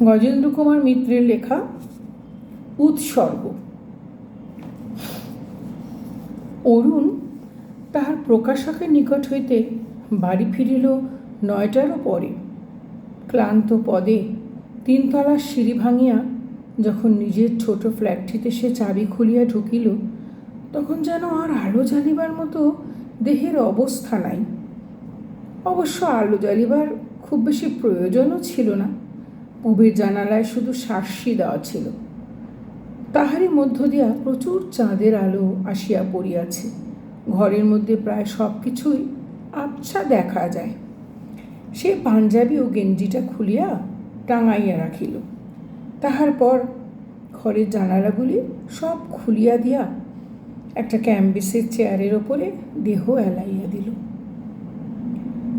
গজেন্দ্র কুমার মিত্রের লেখা উৎসর্গ। অরুণ তাহার প্রকাশকের নিকট হইতে বাড়ি ফিরিল নয়টারও পরে। ক্লান্ত পদে তিনতলার সিঁড়ি ভাঙিয়া যখন নিজের ছোট ফ্ল্যাটটিতে সে চাবি খুলিয়া ঢুকিল, তখন যেন আর আলো জ্বালিবার মতো দেহের অবস্থা নাই। অবশ্য আলো জ্বালিবার খুব বেশি প্রয়োজনও ছিল না। পুবের জানালায় শুধু সার্সি দেওয়া ছিল। তাহারই মধ্য দিয়া প্রচুর চাঁদের আলো আসিয়া পড়িয়াছে। ঘরের মধ্যে প্রায় সব কিছুই আবছা দেখা যায়। সে পাঞ্জাবি ও গেঞ্জিটা খুলিয়া টাঙাইয়া রাখিল। তাহার পর ঘরের জানালাগুলি সব খুলিয়া দিয়া একটা ক্যাম্বিসের চেয়ারের ওপরে দেহ এলাইয়া দিল।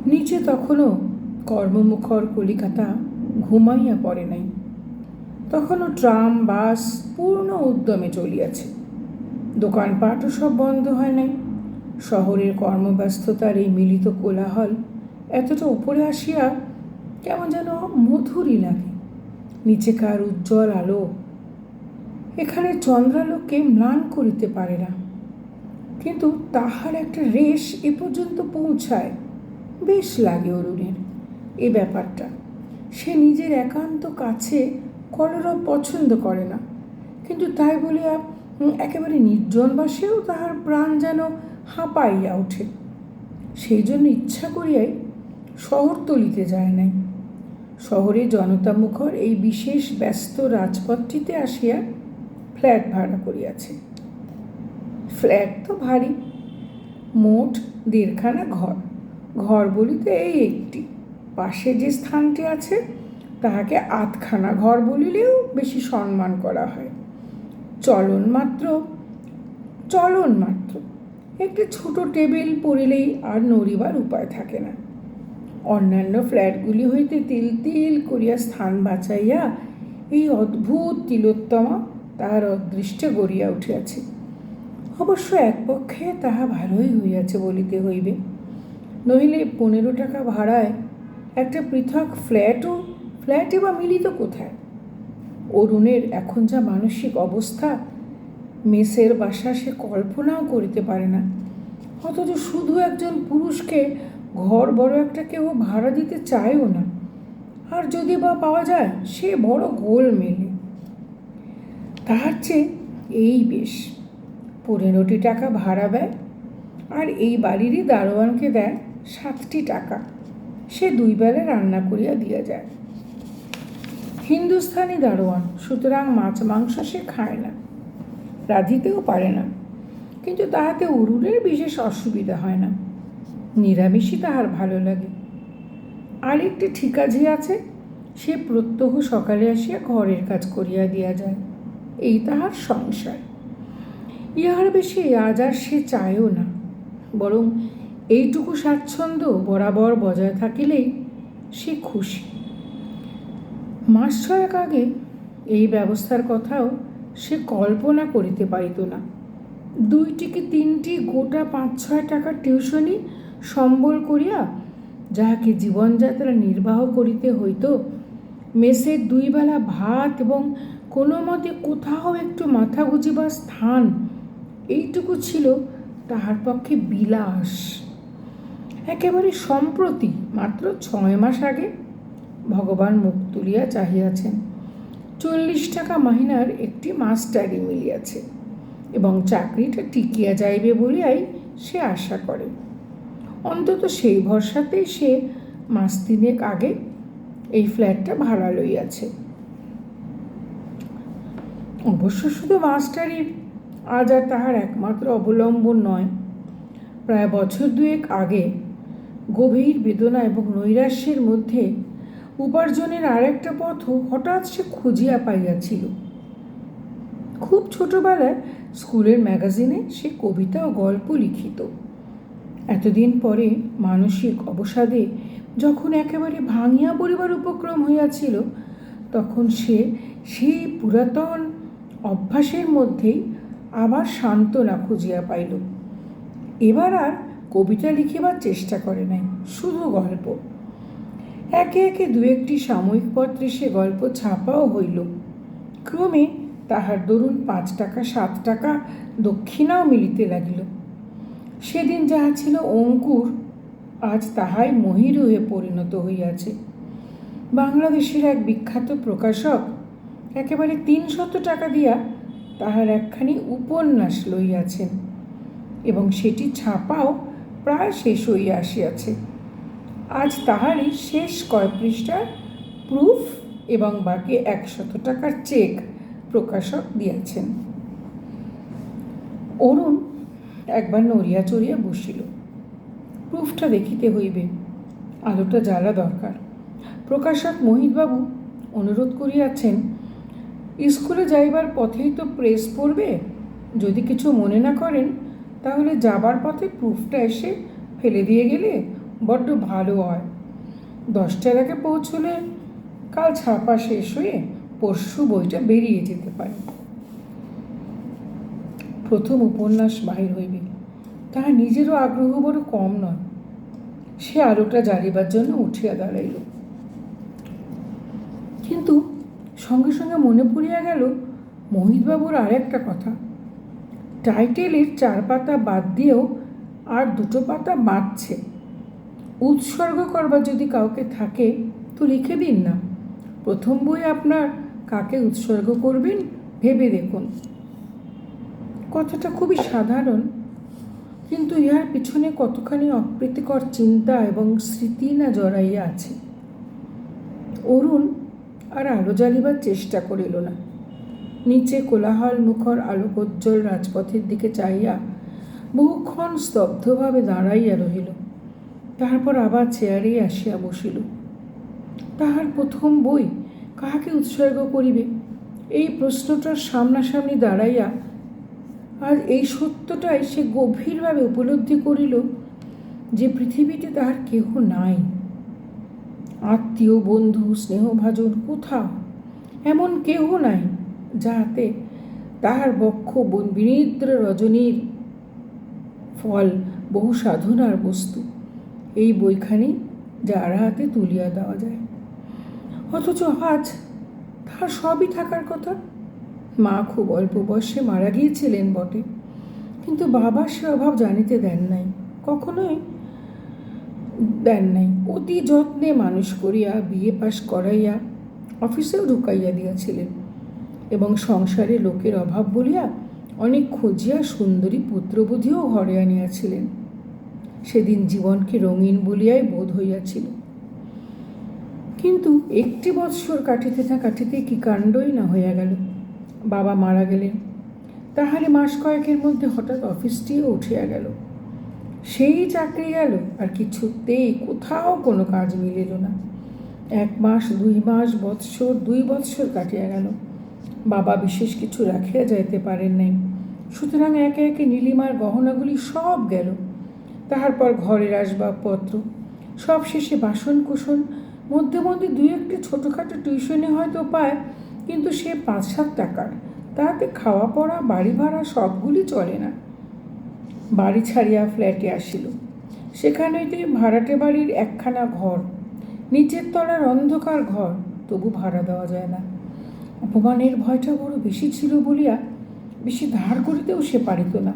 নিচে তখনও কর্মমুখর কলিকাতা ঘুমাইয়া পড়ে নাই। তখনও ট্রাম, বাস পূর্ণ উদ্যমে চলিয়াছে। দোকানপাটও সব বন্ধ হয় নাই। শহরের কর্মব্যস্ততার এই মিলিত কোলাহল এতটা উপরে আসিয়া কেমন যেন মধুরই লাগে। নিচেকার উজ্জ্বল আলো এখানে চন্দ্রালোককে ম্লান করিতে পারে না। কিন্তু তাহার একটা রেশ এ পর্যন্ত পৌঁছায়। বেশ লাগে অরুণের। এ ব্যাপারটা সে নিজের একান্ত কাছে কলরব পছন্দ করে না। কিন্তু তাই বলিয়া একেবারে নির্জন বাসেও তাহার প্রাণ যেন হাঁপাইয়া ওঠে। সেই জন্য ইচ্ছা করিয়াই শহরতলিতে যায় নাই। শহরে জনতা মুখর এই বিশেষ ব্যস্ত রাজপথটিতে আসিয়া ফ্ল্যাট ভাড়া করিয়াছে। ফ্ল্যাট তো ভারী, মোট দেড়খানা ঘর। ঘর বলিতে এই একটি। পাশে যে স্থানটি আছে, তাহাকে আধখানা ঘর বলিলেও বেশি সম্মান করা হয়। চলন মাত্র চলন মাত্র। একটি ছোট টেবিল পড়িলেই আর নড়িবার উপায় থাকে না। অন্যান্য ফ্ল্যাটগুলি হইতে তিল তিল করিয়া স্থান বাঁচাইয়া এই অদ্ভুত তিলোত্তমা তাহার অদৃষ্টে গড়িয়া উঠিয়াছে। অবশ্য এক পক্ষে তাহা ভালোই হইয়াছে বলিতে হইবে। নইলে পনেরো টাকা ভাড়ায় একটা পৃথক ফ্ল্যাটও, ফ্ল্যাটে বা মিলিত কোথায়? অরুণের এখন যা মানসিক অবস্থা, মেসের বাসা সে কল্পনাও করিতে পারে না। অথচ শুধু একজন পুরুষকে ঘর বড় একটা কেউ ভাড়া দিতে চায়ও না। আর যদি বা পাওয়া যায়, সে বড় গোল মেলে। তাহার চেয়ে এই বেশ। পনেরোটি টাকা ভাড়া ব্যয় আর এই বাড়িরই দারোয়ানকে দেয় সাতটি টাকা। সে দুই বেলা রান্না করিয়া দিয়া যায়। হিন্দুস্থানি দারোয়ান, সুতরাং মাছ মাংস সে খায় না, রাঁধিতেও পারে না, কিন্তু তাহাতে অরুণের বিশেষ অসুবিধা হয় না। নিরামিষই তাহার ভালো লাগে। আরেকটি ঠিকাঝি আছে, সে প্রত্যহ সকালে আসিয়া ঘরের কাজ করিয়া দিয়া যায়। এই তাহার সংসার। ইহার বেশি আজ আর সে চায়ও না, বরং এইটুকু স্বাচ্ছন্দ্য বরাবর বজায় থাকিলেই সে খুশি। মাস ছয়েক আগে এই ব্যবস্থার কথাও সে কল্পনা করিতে পারিত না। দুইটি কি তিনটি গোটা পাঁচ ছয় টাকার টিউশনি সম্বল করিয়া যাহাকে জীবনযাত্রা নির্বাহ করিতে হইত মেসের দুই বেলা ভাত এবং কোনো মতে কোথাও একটু মাথা গুজিবার স্থান, এইটুকু ছিল তাহার পক্ষে বিলাস। একেবারে সম্প্রতি, মাত্র ছয় মাস আগে, ভগবান মুখ তুলিয়া চাহিয়াছেন। চল্লিশ টাকা মাহিনার একটি মাস্টারি মিলিয়াছে এবং চাকরিটা টিকিয়া যাইবে বলিয়াই সে আশা করে। অন্তত সেই ভরসাতেই সে মাস তিনেক আগে এই ফ্ল্যাটটা ভাড়া লইয়াছে। অবশ্য শুধু মাস্টারি, আজ আর তাহার একমাত্র অবলম্বন নয়। প্রায় বছর দুয়েক আগে গভীর বেদনা এবং নৈরাশ্যের মধ্যে উপার্জনের আর একটা পথও হঠাৎ সে খুঁজিয়া পাইয়াছিল। খুব ছোটবেলায় স্কুলের ম্যাগাজিনে সে কবিতা ও গল্প লিখিত। এতদিন পরে মানসিক অবসাদে যখন একেবারে ভাঙিয়া পড়িবার উপক্রম হইয়াছিল, তখন সে সেই পুরাতন অভ্যাসের মধ্যেই আবার সান্ত্বনা খুঁজিয়া পাইল। এবার আর কবিতা লিখিবার চেষ্টা করে নাই, শুধু গল্প। একে একে দু একটি সাময়িক পত্রে সে গল্প ছাপাও হইল। ক্রমে তাহার দরুন পাঁচ টাকা, সাত টাকা দক্ষিণাও মিলিতে লাগিল। সেদিন যাহা ছিল অঙ্কুর, আজ তাহাই মহির হয়ে পরিণত হইয়াছে। বাংলাদেশের এক বিখ্যাত প্রকাশক একেবারে তিনশত টাকা দিয়া তাহার একখানি উপন্যাস লইয়াছেন এবং সেটি ছাপাও প্রায় শেষ হইয়া আসিয়াছে। আজ তাহারই শেষ কয় পৃষ্ঠার প্রুফ এবং বাকি একশত টাকার চেক প্রকাশক দিয়াছেন। অরুণ একবার নড়িয়া চড়িয়া বসিল। প্রুফটা দেখিতে হইবে, আলোটা জ্বালা দরকার। প্রকাশক মোহিতবাবু অনুরোধ করিয়াছেন, স্কুলে যাইবার পথেই তো প্রেস পড়বে, যদি কিছু মনে না করেন তাহলে যাবার পথে প্রুফটা এসে ফেলে দিয়ে গেলে বড্ড ভালো হয়। দশটার আগে পৌঁছলে কাল ছাপা শেষ হয়ে পরশু বইটা বেরিয়ে যেতে পারে। প্রথম উপন্যাস বাহির হইবে। তাহা নিজেরও আগ্রহ বড় কম নয়। সে আলোটা জ্বালিবার জন্য উঠিয়া দাঁড়াইল। কিন্তু সঙ্গে সঙ্গে মনে পড়িয়া গেল, মোহিতবাবুর আর একটা কথা। টাইটেলের চার পাতা বাদ দিয়েও আর দুটো পাতা বাঁচছে উৎসর্গ করবার যদি কাউকে থাকে, তো লিখে দিন না। প্রথম বই আপনার কাকে উৎসর্গ করবেন, ভেবে দেখুন। কথাটা খুবই সাধারণ, কিন্তু ইহার পিছনে কতখানি অপ্রীতিকর চিন্তা এবং স্মৃতি না জড়াইয়া আছে? অরুণ আর আলো জ্বালিবার চেষ্টা করিল না। নিচে কোলাহল, মুখর আলোকোজ্জ্বল রাজপথের দিকে চাইয়া বহুক্ষণ স্তব্ধভাবে দাঁড়াইয়া রহিল। তারপর আবার চেয়ারেই আসিয়া বসিল। তাহার প্রথম বই কাহাকে উৎসর্গ করিবে? এই প্রশ্নটার সামনাসামনি দাঁড়াইয়া আর এই সত্যটাই সে গভীরভাবে উপলব্ধি করিল যে পৃথিবীতে তাহার কেহ নাই। আত্মীয়, বন্ধু, স্নেহভাজন কোথাও এমন কেহ নাই যাহাতে তাহার বক্ষ বিনিদ্র রজনীর ফল, বহু সাধনার বস্তু। এই বইখানি যার হাতে তুলিয়া দেওয়া যায়। অথচ আজ তাহার সবই থাকার কথা। মা খুব অল্প বয়সে মারা গিয়েছিলেন বটে, কিন্তু বাবা সে অভাব জানিতে দেন নাই, কখনোই দেন নাই। অতি যত্নে মানুষ করিয়া, বিয়ে পাশ করাইয়া, অফিসেও ঢুকাইয়া দিয়াছিলেন। এবং সংসারে লোকের অভাব বলিয়া অনেক খুঁজিয়া সুন্দরী পুত্রবধূও ঘরে আনিয়াছিলেন। সেদিন জীবনকে রঙিন বলিয়াই বোধ হইয়াছিল। কিন্তু একটি বৎসর কাটিতে না কাটিতে কি কাণ্ডই না হইয়া গেল। বাবা মারা গেলেন। তাহারে মাস কয়েকের মধ্যে হঠাৎ অফিসটিও উঠিয়া গেল। সেই চাকরি গেল, আর কিছুতেই কোথাও কোনো কাজ মিলিল না। এক মাস, দুই মাস, বৎসর, দুই বৎসর কাটিয়া গেল। বাবা বিশেষ কিছু রাখিয়া যাইতে পারেন নাই। সুতরাং একে একে নীলিমার গহনাগুলি সব গেল। তাহার পর ঘরের আসবাবপত্র সব শেষে বাসন কুসন মধ্যে মধ্যে দুই একটি ছোটোখাটো টিউশনে হয়তো পায়, কিন্তু সে পাঁচ সাত টাকার। তাহাতে খাওয়া পড়া, বাড়ি ভাড়া সবগুলি চলে না। বাড়ি ছাড়িয়া ফ্ল্যাটে আসিল। সেখানে হইতে ভাড়াটে বাড়ির একখানা ঘর, নিচের তলার অন্ধকার ঘর, তবু ভাড়া দেওয়া যায় না। অপমানের ভয়টা বড় বেশি ছিল বলিয়া বেশি ধার করিতেও সে পারিত না।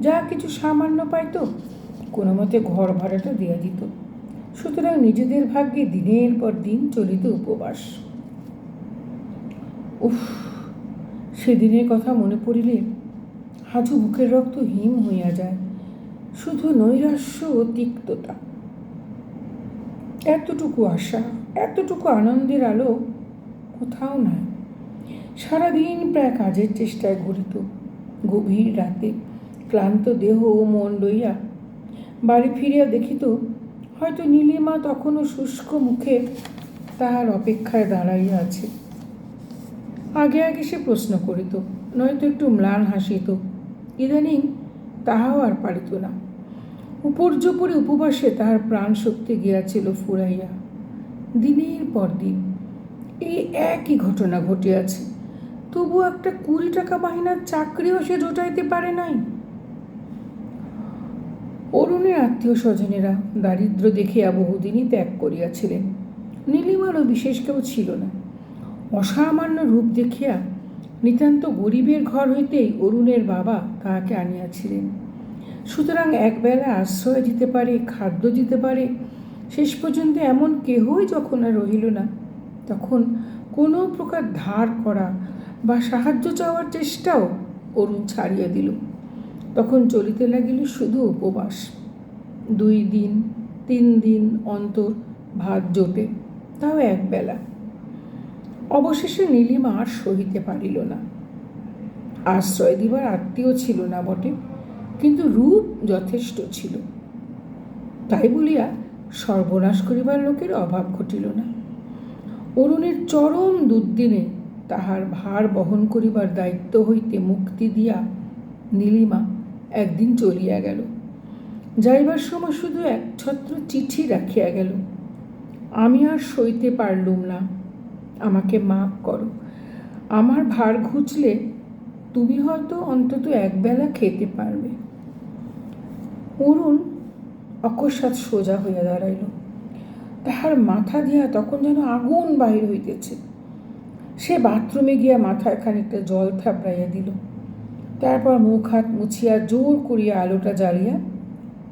যা কিছু সামান্য পাইত, কোনো মতে ঘর ভাড়াটা দিয়া দিত। সুতরাং নিজেদের ভাগ্যে দিনের পর দিন চলিত উপবাস। উফ, সেদিনের কথা মনে পড়িলে হাজু বুকের রক্ত হিম হইয়া যায়, শুধু নৈরাশ্য ও তিক্ততা। এতটুকু আশা, এতটুকু আনন্দের আলো কোথাও নাই। সারাদিন প্রায় কাজের চেষ্টায় ঘুরিত। গভীর রাতে ক্লান্ত দেহ ও মন লইয়া বাড়ি ফিরিয়া দেখিত, হয়তো নীলিমা তখনও শুষ্ক মুখে তাহার অপেক্ষায় দাঁড়াইয়া আছে। আগে আগে সে প্রশ্ন করিত, নয়তো একটু ম্লান হাসিত। ইদানিং তাহাও আর পারিত না। উপর্যপরে উপবাসে তাহার প্রাণ শক্তি গিয়াছিল ফুরাইয়া। দিনের পর দিন এই একই ঘটনা ঘটিয়াছে। তবু একটা কুড়ি টাকা বাহিনার চাকরিও সে জোটাইতে পারে নাই। অরুণের আত্মীয় স্বজনেরা দারিদ্র দেখিয়া বহুদিনই ত্যাগ করিয়াছিলেন। নীলিমারও বিশেষ কেউ ছিল না। অসামান্য রূপ দেখিয়া নিতান্ত গরিবের ঘর হইতেই অরুণের বাবা তাহাকে আনিয়াছিলেন। সুতরাং একবেলা আশ্রয় দিতে পারে, খাদ্য দিতে পারে, শেষ পর্যন্ত এমন কেহই যখন আর রহিল না, তখন কোনো প্রকার ধার করা বা সাহায্য চাওয়ার চেষ্টাও অরুণ ছাড়িয়া দিল। তখন চলিতে লাগিল শুধু উপবাস। দুই দিন, তিন দিন অন্তর ভাত জোটে, তাও একবেলা অবশেষে নীলিমা আর সহিতে পারিল না। আশ্রয় দিবার আত্মীয় ছিল না বটে, কিন্তু রূপ যথেষ্ট ছিল। তাই বলিয়া সর্বনাশ করিবার লোকের অভাব ঘটিল না। অরুণের চরম দুর্দিনে তাহার ভার বহন করিবার দায়িত্ব হইতে মুক্তি দিয়া নীলিমা একদিন চলিয়া গেল। যাইবার সময় শুধু এক ছত্র চিঠি রাখিয়া গেল। আমি আর সইতে পারলুম না। আমাকে মাফ করো। আমার ভার ঘুচলে তুমি হয়তো অন্তত একবেলা খেতে পারবে। অরুণ অকস্মাৎ সোজা হইয়া দাঁড়াইল। তাহার মাথা দিয়া তখন যেন আগুন বাহির হইতেছে। সে বাথরুমে গিয়া মাথায় খানিকটা জল থাপড়াইয়া দিল। তারপর মুখ হাত মুছিয়া জোর করিয়া আলোটা জ্বালিয়া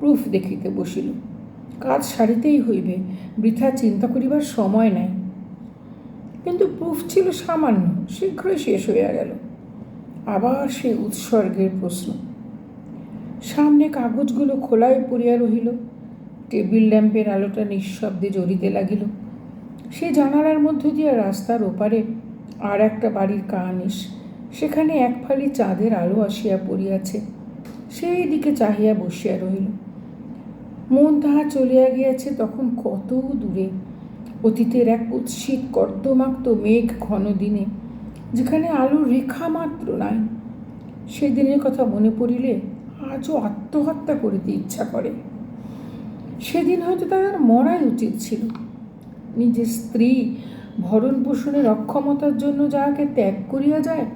প্রুফ দেখিতে বসিল। কাজ সারিতেই হইবে, বৃথা চিন্তা করিবার সময় নাই। কিন্তু প্রুফ ছিল সামান্য, শীঘ্রই শেষ হইয়া গেল। আবার সে উৎসর্গের প্রশ্ন। সামনে কাগজগুলো খোলায় পড়িয়া রহিল। টেবিল ল্যাম্পের আলোটা নিঃশব্দে জ্বলিতে লাগিল। সে জানালার মধ্য দিয়া রাস্তার ওপারে আর একটা বাড়ির কানিস সেখানে এক ফালি চাঁদের আলো আসিয়া পড়িয়াছে। সেই দিকে চাহিয়া বসিয়া রহিল। মন তাহা চলিয়া গিয়াছে তখন কত দূরে। অতীতের এক উৎসিত কর্দমাক্ত মেঘ ঘন দিনে, যেখানে আলোর রেখা মাত্র নাই। সেদিনের কথা মনে পড়িলে আজও আত্মহত্যা করিতে ইচ্ছা করে। সেদিন হয়তো তার মরাই উচিত ছিল। নিজের স্ত্রী ভরণ পোষণের অক্ষমতার জন্য যাহাকে ত্যাগ করিয়া যায়,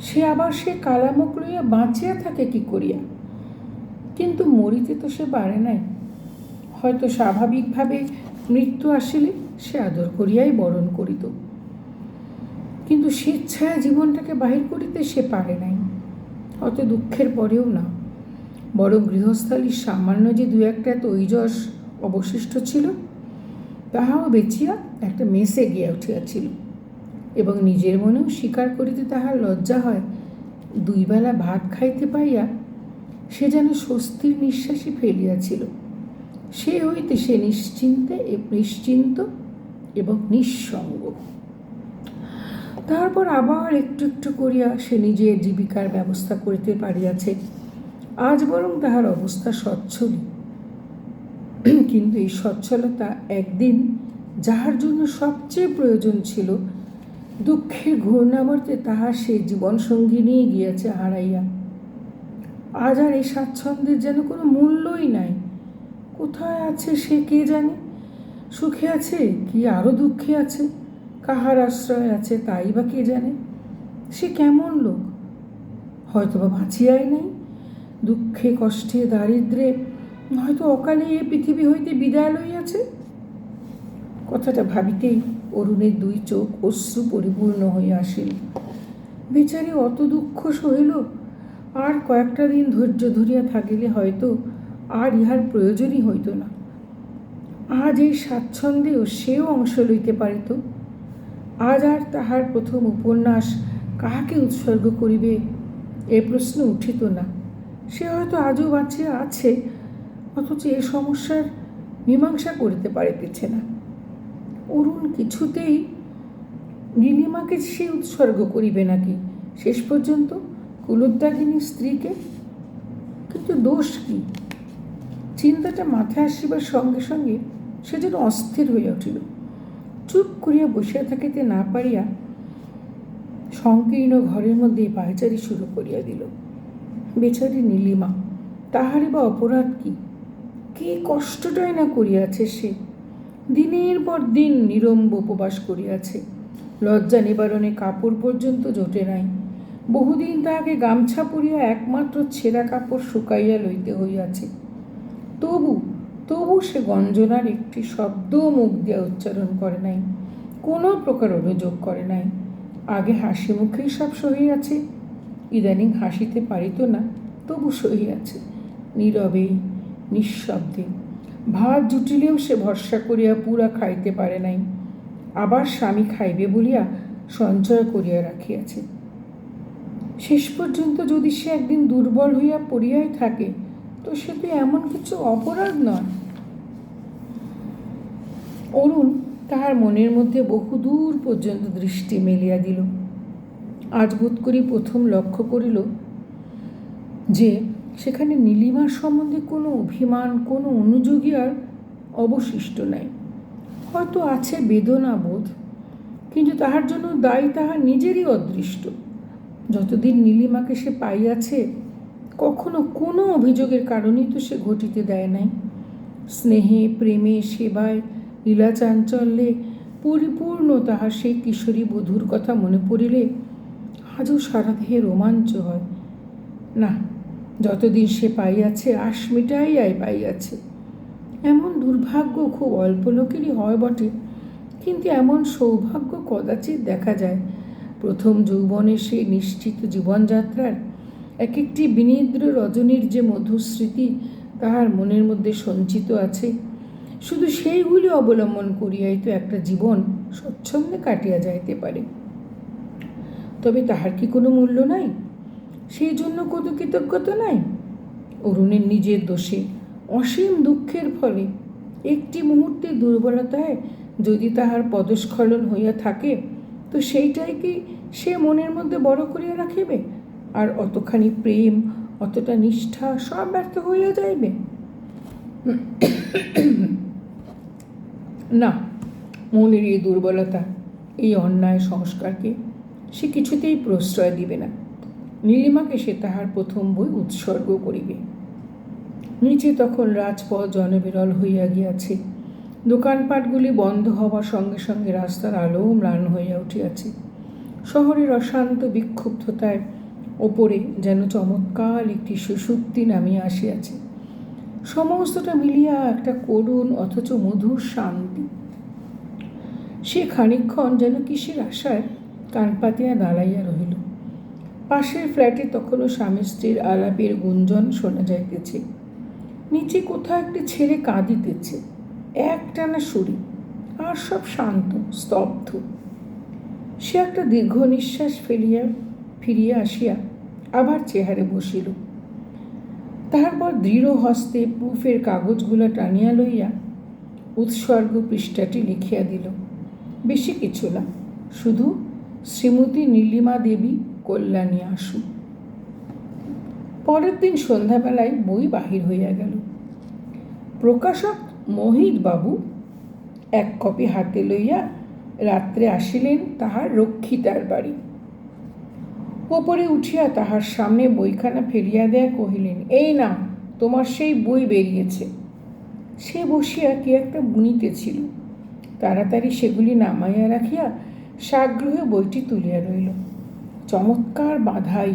সে আবার সে কালামুখ লইয়া বাঁচিয়া থাকে কি করিয়া? কিন্তু মরিতে তো সে পারে নাই। হয়তো স্বাভাবিকভাবে মৃত্যু আসিলে সে আদর করিয়াই বরণ করিত। কিন্তু স্বেচ্ছায় জীবনটাকে বাহির করিতে সে পারে নাই। অত দুঃখের পরেও না। বড় গৃহস্থালীর সামান্য যে দু একটা তৈজস অবশিষ্ট ছিল তাহাও বেচিয়া একটা মেসে গিয়া উঠিয়াছিল এবং নিজের মনেও স্বীকার করিতে তাহার লজ্জা হয়, দুই বেলা ভাত খাইতে পাইয়া সে যেন স্বস্তির নিঃশ্বাসই ফেলিয়াছিল। সে হইতে সে নিশ্চিন্তে নিশ্চিন্ত এবং নিঃসঙ্গ। তারপর আবার একটু একটু করিয়া সে নিজের জীবিকার ব্যবস্থা করিতে পারিয়াছে। আজ বরং তাহার অবস্থা সচ্ছলই কিন্তু এই সচ্ছলতা একদিন যাহার জন্য সবচেয়ে প্রয়োজন ছিল দুঃখের ঘূর্ণাবর্তে তাহার সে জীবনসঙ্গী নিয়ে গিয়েছে হারাইয়া। আজ আর এই স্বাচ্ছন্দ্যের যেন কোনো মূল্যই নাই। কোথায় আছে সে কে জানে? সুখে আছে কি আরও দুঃখে আছে? কাহার আশ্রয় আছে তাই বা কে জানে? সে কেমন লোক? হয়তো বা বাঁচিয়াই নাই। দুঃখে, কষ্টে, দারিদ্রে হয়তো অকালে এ পৃথিবী হইতে বিদায় লইয়াছে? কথাটা ভাবিতেই অরুণের দুই চোখ অশ্রু পরিপূর্ণ হইয়া আসিল। বেচারি অত দুঃখ সহিল, আর কয়েকটা দিন ধৈর্য ধরিয়া থাকিলে হয়তো আর ইহার প্রয়োজনই হইত না। আজ এই স্বাচ্ছন্দ্যেও সেও অংশ লইতে পারিত। আজ আর তাহার প্রথম উপন্যাস কাহাকে উৎসর্গ করিবে এ প্রশ্ন উঠিত না। সে হয়তো আজও বাঁচিয়া আছে অথচ এ সমস্যার মীমাংসা করিতে পারিতেছে না। অরুণ কিছুতেই নীলিমাকে সে উৎসর্গ করিবে নাকি? শেষ পর্যন্ত কুলোদ্যাগিনী স্ত্রীকে? কিন্তু দোষ কি? চিন্তাটা মাথায় আসিবার সঙ্গে সঙ্গে সে যেন অস্থির হইয়া উঠিল। চুপ করিয়া বসিয়া থাকিতে না পারিয়া সংকীর্ণ ঘরের মধ্যে পায়চারি শুরু করিয়া দিল। বেচারি নীলিমা, তাহারই বা অপরাধ কি? কি কষ্টটাই না করিয়াছে সে? দিনের পর দিন নিরম্ব উপবাস করিয়াছে। লজ্জা নিবারণে কাপড় পর্যন্ত জোটে নাই। বহুদিন তাহাকে গামছা পরিয়া একমাত্র ছেঁড়া কাপড় শুকাইয়া লইতে হইয়াছে। তবু তবু সে গঞ্জনার একটি শব্দ মুখ দিয়া উচ্চারণ করে নাই। কোনো প্রকার অভিযোগ করে নাই। আগে হাসি মুখেই সব সহিয়াছে। ইদানিং হাসিতে পারিত না, তবু সহিয়াছে। নীরবে নিঃশব্দে। ভাত জুটিলেও সে ভরসা করিয়া পুরা খাইতে পারে নাই। আবার স্বামী খাইবে বলিয়া সঞ্চয় করিয়া রাখিয়াছে। শেষ পর্যন্ত যদি সে একদিন দুর্বল হইয়া পড়িয়াই থাকে, তো সে তো এমন কিছু অপরাধ নয়। অরুণ তাহার মনের মধ্যে বহুদূর পর্যন্ত দৃষ্টি মেলিয়া দিল। আজ বোধ করি প্রথম লক্ষ্য করিল যে সেখানে নীলিমার সম্বন্ধে কোনো অভিমান, কোনো অনুযোগী আর অবশিষ্ট নাই। হয়তো আছে বেদনা বোধ কিন্তু তাহার জন্য দায়ী তাহার নিজেরই অদৃষ্ট। যতদিন নীলিমাকে সে পাইয়াছে, কখনো কোনো অভিযোগের কারণেই তো সে ঘটিতে দেয় নাই। স্নেহে, প্রেমে, সেবায়, লীলা চাঞ্চল্যে পরিপূর্ণ তাহার সেই কিশোরী বধূর কথা মনে পড়িলে আজও সারা দেহে রোমাঞ্চ হয়। না যতদিন সে পাইয়াছে আশ মিটাইয়াই পাইয়াছে। এমন দুর্ভাগ্য খুব অল্প লোকেরই হয় বটে, কিন্তু এমন সৌভাগ্য কদাচিৎ দেখা যায়। প্রথম যৌবনে সে নিশ্চিত জীবনযাত্রার এক একটি বিনিদ্র রজনীর যে মধুর স্মৃতি তাহার মনের মধ্যে সঞ্চিত আছে। শুধু সেইগুলি অবলম্বন করিয়াই তো একটা জীবন স্বচ্ছন্দে কাটিয়া যাইতে পারে। তবে তাহার কি কোনো মূল্য নাই? সেই জন্য কত কৃতজ্ঞতা নাই? অরুণের নিজের দোষে, অসীম দুঃখের ফলে একটি মুহূর্তের দুর্বলতায় যদি তাহার পদস্খলন হইয়া থাকে, তো সেইটাই কি সে মনের মধ্যে বড় করিয়া রাখিবে? আর অতখানি প্রেম, অতটা নিষ্ঠা সব ব্যর্থ হইয়া যাইবে? না, মনের এই দুর্বলতা, এই অন্যায় সংস্কারকে সে কিছুতেই প্রশ্রয় দিবে না। নীলিমাকে সে তাহার প্রথম বই উৎসর্গ করিবে। নিচে তখন রাজপথ জনবিরল হইয়া গিয়াছে। দোকানপাটগুলি বন্ধ হওয়ার সঙ্গে সঙ্গে রাস্তার আলো ম্লান হইয়া উঠিয়াছে। শহরের অশান্ত বিক্ষুব্ধতায় ওপরে যেন চমৎকার একটি সুষুপ্তি নামিয়া আসিয়াছে। সমস্তটা মিলিয়া একটা করুণ অথচ মধুর শান্তি। সে খানিক্ষণ যেন কিসের আশায় কান পাতিয়া দাঁড়াইয়া রহিল। পাশের ফ্ল্যাটে তখনও স্বামী স্ত্রীর আলাপের গুঞ্জন শোনা যাইতেছে। নিচে কোথাও একটি ছেলে কাঁদিতেছে। একটানা সুরি আর সব শান্ত, স্তব্ধ। সে একটা দীর্ঘ নিঃশ্বাস ফেলিয়া, ফিরিয়া আসিয়া আবার চেহারে বসিল। তারপর দৃঢ় হস্তে প্রুফের কাগজগুলো টানিয়া লইয়া উৎসর্গ পৃষ্ঠাটি লিখিয়া দিল। বেশি কিছু না, শুধু শ্রীমতী নীলিমা দেবী কল্যাণী, আসু। পরের দিন সন্ধ্যাবেলায় বই বাহির হইয়া গেল। প্রকাশক মোহিত বাবু এক কপি হাতে লইয়া রাত্রে আসিলেন তাহার রক্ষিতার বাড়ি। ওপরে উঠিয়া তাহার সামনে বইখানা ফেলিয়া দেয়া কহিলেন, এই না তোমার সেই বই বেরিয়েছে। সে বসিয়া কি একটা বুনিতেছিল তাড়াতাড়ি সেগুলি নামাইয়া রাখিয়া সাগ্রহে বইটি তুলিয়া রইল। চমৎকার বাধাই।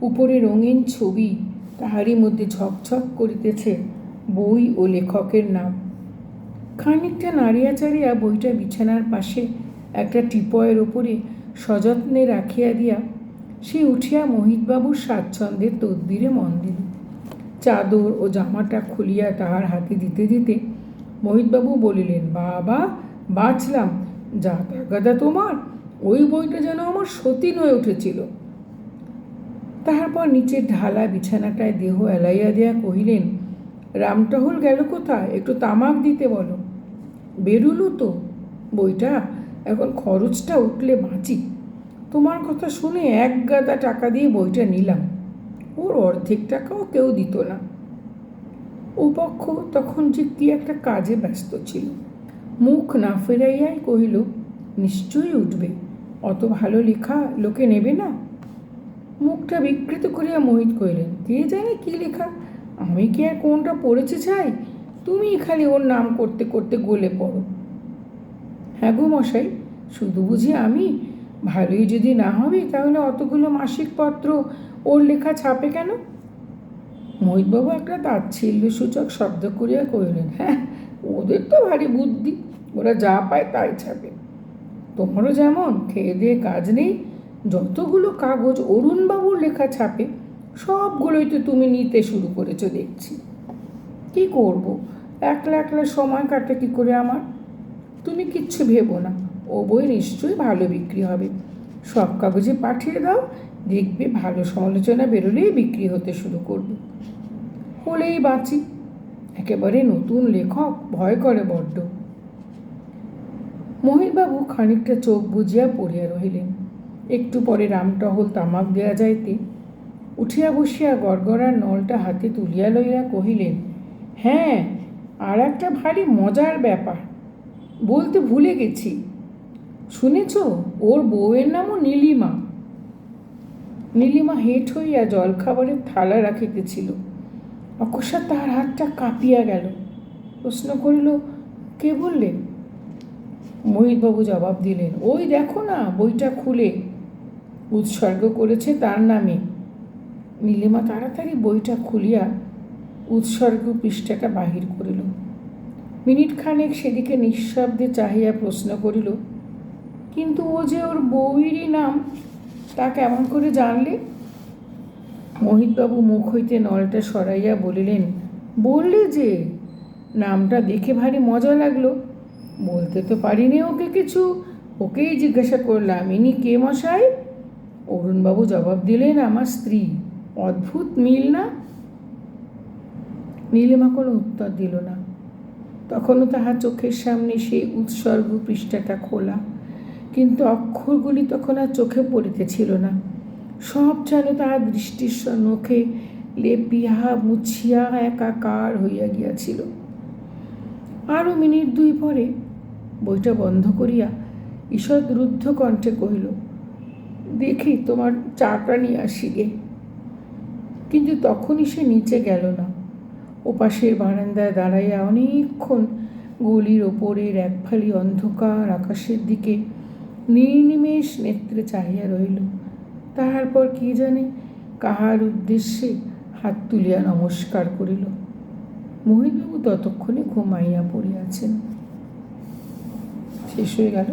উপরে রঙিন ছবি তাহারই মধ্যে ঝকঝক করিতেছে বই ও লেখকের নাম। খানিকটা নাড়িয়া চাড়িয়া বইটা বিছানার পাশে একটা টিপয়ের ওপরে সযত্নে রাখিয়া দিয়া সে উঠিয়া মোহিতবাবুর স্বাচ্ছন্দ্যের তদবিরে মন দিল। চাদর ও জামাটা খুলিয়া তাহার হাতে দিতে দিতে মোহিতবাবু বলিলেন, বাবা, বাঁচলাম। যা তাগাদা তোমার। ওই বইটা যেন আমার সতীন হয়ে উঠেছিল। তাহার নিচের ঢালা বিছানাটায় দেহ এলাইয়া দেয়া কহিলেন, রামটহল গেল কোথায়? একটু তামাক দিতে বলো। বেরুলো তো। বইটা এখন খরচটা উঠলে বাঁচি। তোমার কথা শুনে এক গাদা টাকা দিয়ে বইটা নিলাম। ওর অর্ধেক টাকাও কেউ দিত না। ও পক্ষ তখন যে কি একটা কাজে ব্যস্ত ছিল। মুখ না ফেরাইয়াই কহিল, নিশ্চয়ই উঠবে। অত ভালো লেখা লোকে নেবে না? মুখটা বিকৃত করিয়া মোহিত কহিলেন কে জানে কি লেখা? আমি কি আর কোনটা পড়েছে চাই? তুমি খালি ওর নাম করতে করতে গলে পড়ো। হ্যাঁ গো মশাই, শুধু বুঝি আমি? ভালোই যদি না হবে, তাহলে অতগুলো মাসিক পত্র ওর লেখা ছাপে কেন? মোহিতবাবু একটা তাচ্ছিল্যসূচক শব্দ করিয়া কহিলেন হ্যাঁ ওদের তো ভারী বুদ্ধি। ওরা যা পায় তাই ছাপে। তোমারও যেমন, খেয়ে দিয়ে কাজ নেই, যতগুলো কাগজ অরুণবাবুর লেখা ছাপে, সবগুলোই তো তুমি নিতে শুরু করেছ দেখছি। কি করব? একলা একলা সময় কাটে কি করে আমার? তুমি কিচ্ছু ভেবো না, ও বই নিশ্চয়ই ভালো বিক্রি হবে। সব কাগজে পাঠিয়ে দাও, দেখবে ভালো সমালোচনা বেরোলেই বিক্রি হতে শুরু করবে। হলেই বাঁচি। একেবারে নতুন লেখক ভয় করে বড্ড। মহিতবাবু খানিকটা চোখ বুজিয়া পড়িয়া রহিলেন। একটু পরে রামটহল তামাক দেয়া যাইতে, উঠিয়া বসিয়া গড়গড়ার নলটা হাতে তুলিয়া লইয়া কহিলেন হ্যাঁ আর একটা ভারী মজার ব্যাপার, বলতে ভুলে গেছি। শুনেছ, ওর বউয়ের নামও নীলিমা। নীলিমা হেঁট হইয়া জলখাবারের থালা রাখিতেছিল। অকস্মাৎ তাহার হাতটা কাঁপিয়া গেল। প্রশ্ন করিল, কে বললেন মোহিতবাবু জবাব দিলেন, ওই দেখো না, বইটা খুলে উৎসর্গ করেছে তার নামে। নীলিমা তাড়াতাড়ি বইটা খুলিয়া উৎসর্গ পৃষ্ঠাটা বাহির করিল। মিনিট খানেক সেদিকে নিঃশব্দে চাহিয়া প্রশ্ন করিল, কিন্তু ও যে ওর বউয়েরই নাম, তা কেমন করে জানলে? মোহিতবাবু মুখ হইতে নলটা সরাইয়া বলিলেন, বললে যে, নামটা দেখে ভারী মজা লাগল। বলতে তো পারিনি ওকে কিছু। ওকেই জিজ্ঞাসা করলাম, ইনি কে মশাই? অরুণবাবু জবাব দিলেন আমার স্ত্রী। অদ্ভুত মিল না? নীলিমা কোনো উত্তর দিল না। তখনও তাহার চোখের সামনে সেই উৎসর্গ পৃষ্ঠাটা খোলা, কিন্তু অক্ষরগুলি তখন আর চোখে পড়িতেছিল না। সব যেন তাহার দৃষ্টির নখে লেপিয়া, মুছিয়া, একাকার হইয়া গিয়াছিল। আরও মিনিট দুই পরে বইটা বন্ধ করিয়া ঈষৎ রুদ্ধ কণ্ঠে কহিল, দেখি তোমার চাটা নিয়ে আসি গে। কিন্তু তখনই সে নিচে গেল না। ওপাশের বারান্দায় দাঁড়াইয়া অনেকক্ষণ গলির ওপরের একফালি অন্ধকার আকাশের দিকে নির্নিমেষ নেত্রে চাহিয়া রইল। তাহার পর কি জানে কাহার উদ্দেশ্যে হাত তুলিয়া নমস্কার করিল। মোহিতবাবু ততক্ষণে ঘুমাইয়া পড়িয়াছেন। শেষ হয়ে গেল